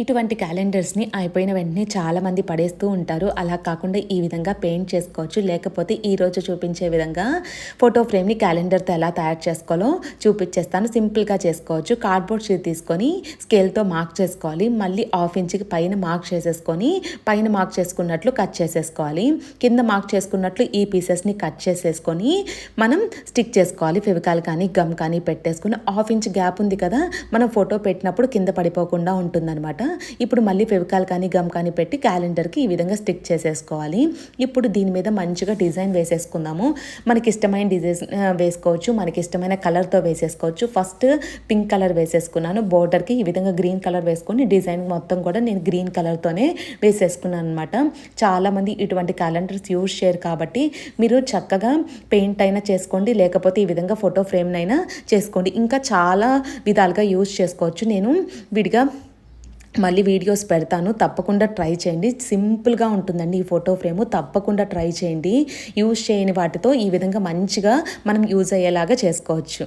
ఇటువంటి క్యాలెండర్స్ని అయిపోయిన వెంటనే చాలామంది పడేస్తూ ఉంటారు. అలా కాకుండా ఈ విధంగా పెయింట్ చేసుకోవచ్చు. లేకపోతే ఈరోజు చూపించే విధంగా ఫోటో ఫ్రేమ్ని క్యాలెండర్తో ఎలా తయారు చేసుకోవాలో చూపించేస్తాను. సింపుల్గా చేసుకోవచ్చు. కార్డ్బోర్డ్ షీట్ తీసుకొని స్కేల్తో మార్క్ చేసుకోవాలి. మళ్ళీ హాఫ్ ఇంచ్కి పైన మార్క్ చేసేసుకొని పైన మార్క్ చేసుకున్నట్లు కట్ చేసేసుకోవాలి. కింద మార్క్ చేసుకున్నట్లు ఈ పీసెస్ని కట్ చేసేసుకొని మనం స్టిక్ చేసుకోవాలి. ఫెవికాల్ కానీ గమ్ కానీ పెట్టేసుకుని హాఫ్ ఇంచ్ గ్యాప్ ఉంది కదా మనం ఫోటో పెట్టినప్పుడు కింద పడిపోకుండా ఉంటుందన్నమాట. ఇప్పుడు మళ్ళీ ఫెవికాల్ కానీ గమ్ కానీ పెట్టి క్యాలెండర్కి ఈ విధంగా స్టిక్ చేసేసుకోవాలి. ఇప్పుడు దీని మీద మంచిగా డిజైన్ వేసేసుకుందాము. మనకి ఇష్టమైన డిజైన్ వేసుకోవచ్చు. మనకి ఇష్టమైన కలర్తో వేసేసుకోవచ్చు. ఫస్ట్ పింక్ కలర్ వేసేసుకున్నాను. బోర్డర్కి ఈ విధంగా గ్రీన్ కలర్ వేసుకొని డిజైన్ మొత్తం కూడా నేను గ్రీన్ కలర్తోనే వేసేసుకున్నాను అనమాట చాలామంది ఇటువంటి క్యాలెండర్స్ యూజ్ చేయరు కాబట్టి మీరు చక్కగా పెయింట్ అయినా చేసుకోండి. లేకపోతే ఈ విధంగా ఫోటో ఫ్రేమ్నైనా చేసుకోండి. ఇంకా చాలా విధాలుగా యూజ్ చేసుకోవచ్చు. నేను విడిగా మళ్ళీ వీడియోస్ పెడతాను. తప్పకుండా ట్రై చేయండి. సింపుల్గా ఉంటుందండి ఈ ఫోటో ఫ్రేము. తప్పకుండా ట్రై చేయండి. యూజ్ చేయని వాటితో ఈ విధంగా మంచిగా మనం యూజ్ అయ్యేలాగా చేసుకోవచ్చు.